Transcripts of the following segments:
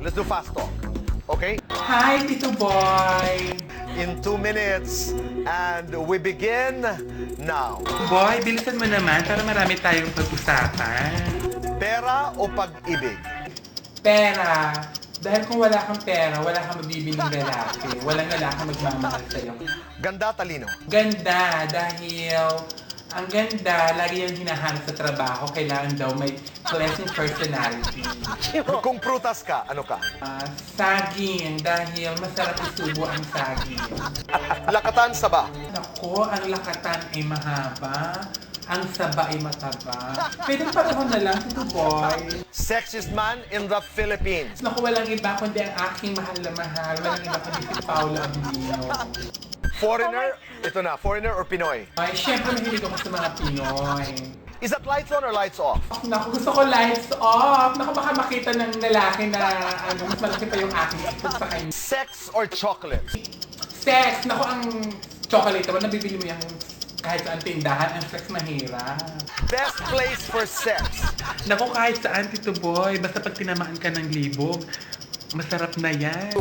let's do fast talk. Okay? Hi, Tito Boy! In two minutes, and we begin now. Boy, bilisan mo naman para marami tayong pag-usapan. Pera o pag-ibig? Pera. Dahil kung wala kang pera, wala kang mabibiling lalaki. Walang lalaki magmamahal sa'yo. Ganda, talino. Ganda dahil ang ganda, lagi yung hinahanap sa trabaho. Kailangan daw may pleasant personality. Kung prutas ka, ano ka? Ah, saging, dahil masarap isubo ang saging. Lakatan, saba. Nako, ang lakatan ay mahaba. Ang saba ay mataba. Pwede pareho na lang, Tito Boy. Sexiest man in the Philippines. Naku, walang iba kundi ang aking mahal na mahal. Walang iba kundi si Paolo Abdino. Foreigner, ito na, foreigner or Pinoy? Ay, syempre mahilig ako sa mga Pinoy. Is that lights on or lights off? Naku, gusto ko lights off. Naku, baka makita ng lalaki na ano, mas malaki pa yung aking ipot sa kanya. Sex or chocolate? Sex! Naku, ang chocolate naman, nabibili mo yung kahit saan tindahan, ang sex mahirap. Best place for sex? Naku, kahit saan, Tito Boy, basta pag tinamaan ka ng libog, masarap na yan.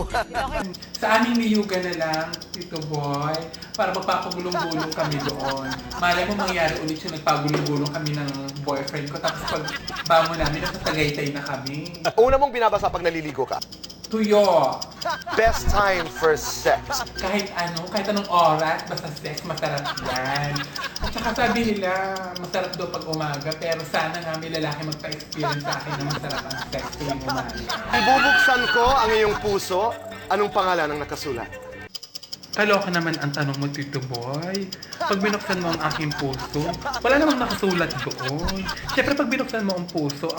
Sa aming niyuga na lang, Tito Boy, para magpapagulong-gulong kami doon. Malay mo mangyari ulit yung nagpagulong-gulong kami ng boyfriend ko. Tapos pag bangon namin, nasa Tagaytay na kami. Una mong binabasa pag naliligo ka? Tuyo. Best time for sex? Kahit ano, kahit anong oras, basta sex, masarap yan. Saka sabi nila, masarap daw pag umaga, pero sana nga may lalaki magpa-experience sa akin na masarap ang sex tuwing umaga. Ibubuksan ko ang iyong puso. Anong pangalan ang nakasulat? Kaloka naman ang tanong mo, Tito Boy. Pag binuksan mo ang aking puso, wala namang nakasulat doon. Siyempre, pag binuksan mo ang puso,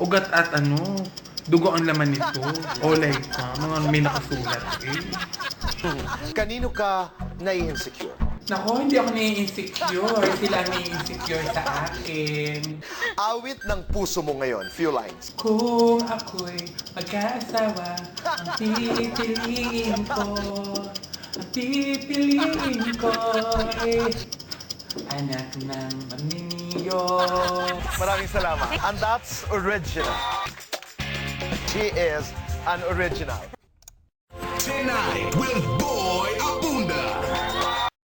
ugat at ano, dugo ang laman nito. Olay pa, mga may nakasulat eh. Kanino ka nai-insecure? Nako, hindi ako nai-insecure. Sila nai-insecure sa akin. Awit ng puso mo ngayon. Few lines. Kung ako'y magkaasawa, ang pipiliin ko, ang pipiliin ko ay anak ng maminiyo. Maraming salamat. And that's original. She is an original. Tonight with